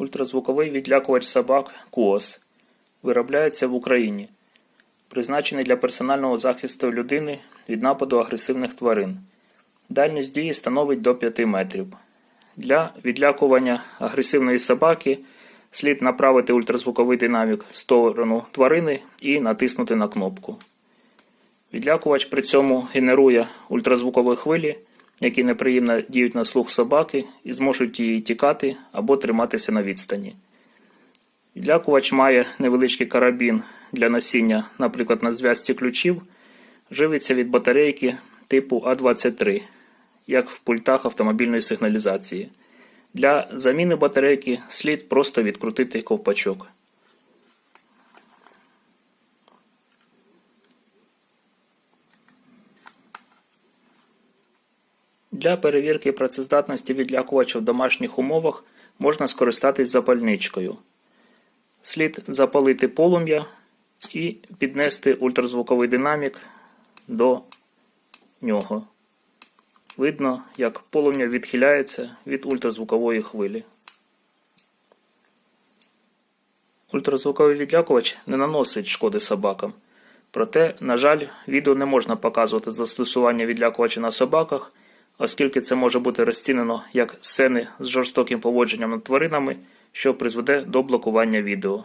Ультразвуковий відлякувач собак КУОС виробляється в Україні. Призначений для персонального захисту людини від нападу агресивних тварин. Дальність дії становить до 5 метрів. Для відлякування агресивної собаки слід направити ультразвуковий динамік в сторону тварини і натиснути на кнопку. Відлякувач при цьому генерує ультразвукові хвилі, які неприємно діють на слух собаки і зможуть її тікати або триматися на відстані. Відлякувач має невеличкий карабін для носіння, наприклад, на зв'язці ключів, живиться від батарейки типу А23, як в пультах автомобільної сигналізації. Для заміни батарейки слід просто відкрутити ковпачок. Для перевірки працездатності відлякувача в домашніх умовах можна скористатись запальничкою. Слід запалити полум'я і піднести ультразвуковий динамік до нього. Видно, як полум'я відхиляється від ультразвукової хвилі. Ультразвуковий відлякувач не наносить шкоди собакам. Проте, на жаль, відео не можна показувати застосування відлякувача на собаках, оскільки це може бути розцінено як сцени з жорстоким поводженням над тваринами, що призведе до блокування відео.